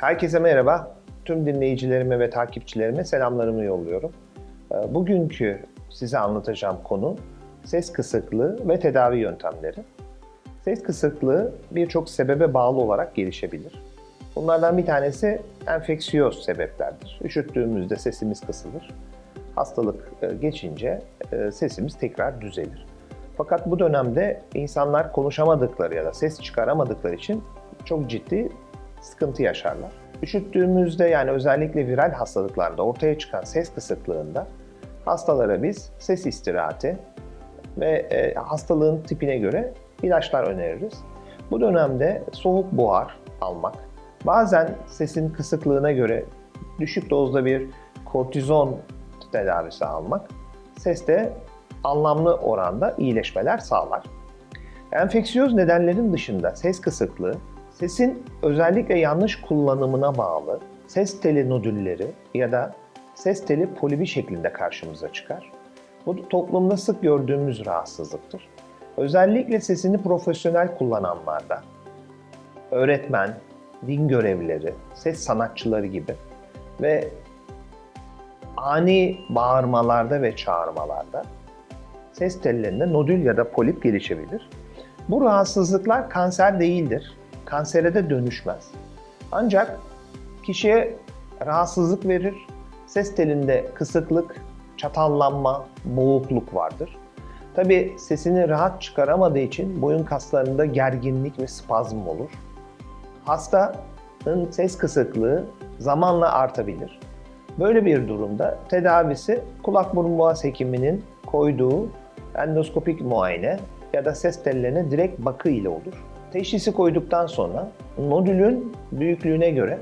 Herkese merhaba. Tüm dinleyicilerime ve takipçilerime selamlarımı yolluyorum. Ee, Bugünkü size anlatacağım konu ses kısıklığı ve tedavi yöntemleri. Ses kısıklığı birçok sebebe bağlı olarak gelişebilir. Bunlardan bir tanesi enfeksiyöz sebeplerdir. Üşüttüğümüzde sesimiz kısılır. Hastalık e, geçince e, sesimiz tekrar düzelir. Fakat bu dönemde insanlar konuşamadıkları ya da ses çıkaramadıkları için çok ciddi sıkıntı yaşarlar. Üşüttüğümüzde yani özellikle viral hastalıklarda ortaya çıkan ses kısıklığında hastalara biz ses istirahati ve e, hastalığın tipine göre ilaçlar öneririz. Bu dönemde soğuk buhar almak, bazen sesin kısıklığına göre düşük dozda bir kortizon tedavisi almak seste anlamlı oranda iyileşmeler sağlar. Enfeksiyöz nedenlerin dışında ses kısıklığı, sesin özellikle yanlış kullanımına bağlı ses teli nodülleri ya da ses teli polibi şeklinde karşımıza çıkar. Bu toplumda sık gördüğümüz rahatsızlıktır. Özellikle sesini profesyonel kullananlarda, öğretmen, din görevlileri, ses sanatçıları gibi ve ani bağırmalarda ve çağırmalarda ses tellerinde nodül ya da polip gelişebilir. Bu rahatsızlıklar kanser değildir. Kansere de dönüşmez. Ancak kişiye rahatsızlık verir. Ses telinde kısıklık, çatallanma, boğukluk vardır. Tabi sesini rahat çıkaramadığı için boyun kaslarında gerginlik ve spazm olur. Hastanın ses kısıklığı zamanla artabilir. Böyle bir durumda tedavisi kulak burun boğaz hekiminin koyduğu endoskopik muayene ya da ses tellerine direkt bakı ile olur. Teşhisi koyduktan sonra nodülün büyüklüğüne göre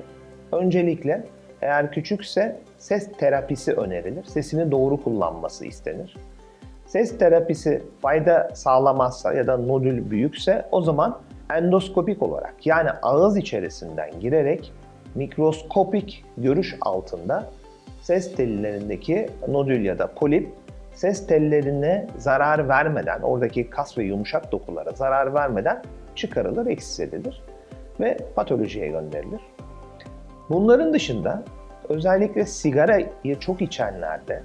öncelikle eğer küçükse ses terapisi önerilir. Sesini doğru kullanması istenir. Ses terapisi fayda sağlamazsa ya da nodül büyükse o zaman endoskopik olarak yani ağız içerisinden girerek mikroskopik görüş altında ses tellerindeki nodül ya da polip ses tellerine zarar vermeden, oradaki kas ve yumuşak dokulara zarar vermeden çıkarılır, eksis edilir ve patolojiye gönderilir. Bunların dışında özellikle sigarayı çok içenlerde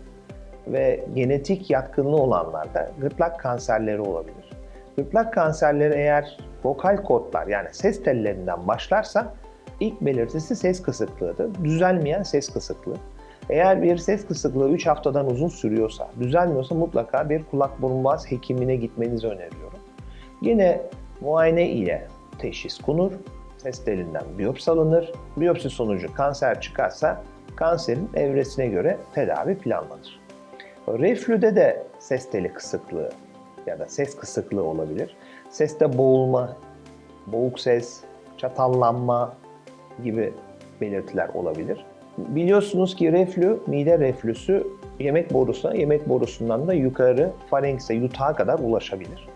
ve genetik yatkınlığı olanlarda gırtlak kanserleri olabilir. Gırtlak kanserleri eğer vokal kortlar yani ses tellerinden başlarsa ilk belirtisi ses kısıklığıdır. Düzelmeyen ses kısıklığı. Eğer bir ses kısıklığı 3 haftadan uzun sürüyorsa, düzelmiyorsa mutlaka bir kulak burun boğaz hekimine gitmenizi öneriyorum. Yine muayene ile teşhis konur, ses telinden biyopsi alınır. Biyopsi sonucu kanser çıkarsa kanserin evresine göre tedavi planlanır. Reflüde de ses teli kısıklığı ya da ses kısıklığı olabilir. Seste boğulma, boğuk ses, çatallanma gibi belirtiler olabilir. Biliyorsunuz ki reflü, mide reflüsü yemek borusuna, yemek borusundan da yukarı farenkse, yutağa kadar ulaşabilir.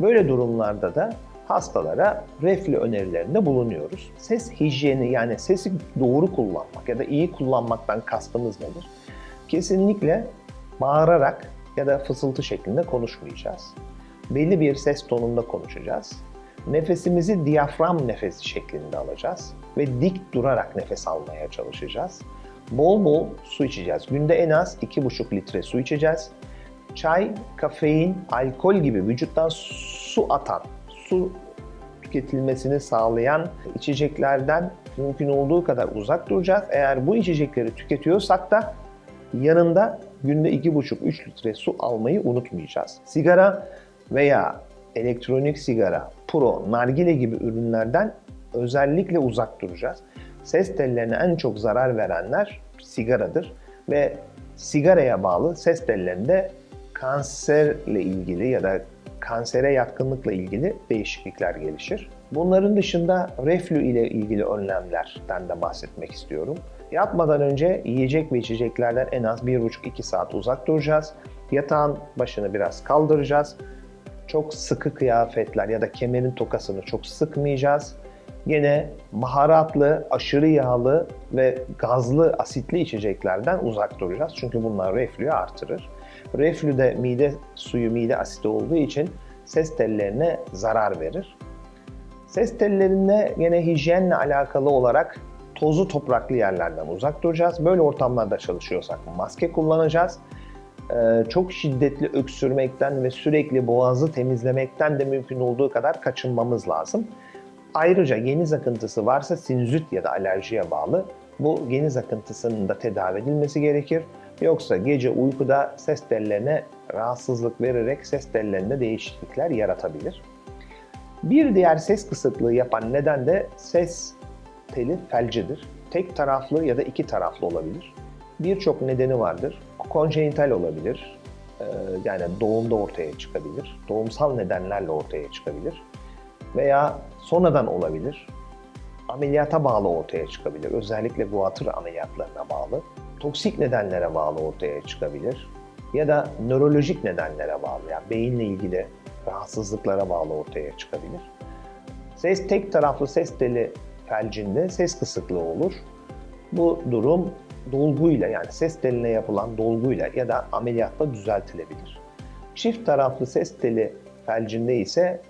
Böyle durumlarda da hastalara reflü önerilerinde bulunuyoruz. Ses hijyeni yani sesi doğru kullanmak ya da iyi kullanmaktan kastımız nedir? Kesinlikle bağırarak ya da fısıltı şeklinde konuşmayacağız. Belli bir ses tonunda konuşacağız. Nefesimizi diyafram nefesi şeklinde alacağız ve dik durarak nefes almaya çalışacağız. Bol bol su içeceğiz. Günde en az 2,5 litre su içeceğiz. Çay, kafein, alkol gibi vücuttan su atan, su tüketilmesini sağlayan içeceklerden mümkün olduğu kadar uzak duracağız. Eğer bu içecekleri tüketiyorsak da yanında günde 2,5-3 litre su almayı unutmayacağız. Sigara veya elektronik sigara, pro, nargile gibi ürünlerden özellikle uzak duracağız. Ses tellerine en çok zarar verenler sigaradır ve sigaraya bağlı ses tellerinde kanserle ilgili ya da kansere yatkınlıkla ilgili değişiklikler gelişir. Bunların dışında reflü ile ilgili önlemlerden de bahsetmek istiyorum. Yatmadan önce yiyecek ve içeceklerden en az 1,5-2 saat uzak duracağız. Yatağın başını biraz kaldıracağız. Çok sıkı kıyafetler ya da kemerin tokasını çok sıkmayacağız. Yine baharatlı, aşırı yağlı ve gazlı, asitli içeceklerden uzak duracağız. Çünkü bunlar reflüyü artırır. Reflü de mide suyu, mide asidi olduğu için ses tellerine zarar verir. Ses tellerinde yine hijyenle alakalı olarak tozlu topraklı yerlerden uzak duracağız. Böyle ortamlarda çalışıyorsak maske kullanacağız. Ee, çok şiddetli öksürmekten ve sürekli boğazı temizlemekten de mümkün olduğu kadar kaçınmamız lazım. Ayrıca geniz akıntısı varsa sinüzit ya da alerjiye bağlı bu geniz akıntısının da tedavi edilmesi gerekir. Yoksa gece uykuda ses tellerine rahatsızlık vererek ses tellerinde değişiklikler yaratabilir. Bir diğer ses kısıklığı yapan neden de ses teli felcidir. Tek taraflı ya da iki taraflı olabilir. Birçok nedeni vardır. Konjenital olabilir. Ee, Yani doğumda ortaya çıkabilir. Doğumsal nedenlerle ortaya çıkabilir. Veya sonradan olabilir. Ameliyata bağlı ortaya çıkabilir. Özellikle guatr ameliyatlarına bağlı. Toksik nedenlere bağlı ortaya çıkabilir. Ya da nörolojik nedenlere bağlı. Yani beyinle ilgili rahatsızlıklara bağlı ortaya çıkabilir. Ses tek taraflı ses teli felcinde ses kısıklığı olur. Bu durum dolguyla yani ses teline yapılan dolguyla ya da ameliyatla düzeltilebilir. Çift taraflı ses teli felcinde ise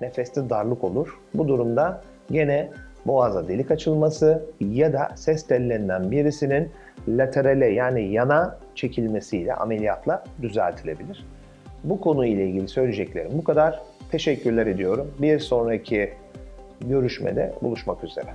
nefeste darlık olur. Bu durumda gene boğaza delik açılması ya da ses tellerinden birisinin laterale yani yana çekilmesiyle ameliyatla düzeltilebilir. Bu konuyla ilgili söyleyeceklerim bu kadar. Teşekkürler ediyorum. Bir sonraki görüşmede buluşmak üzere.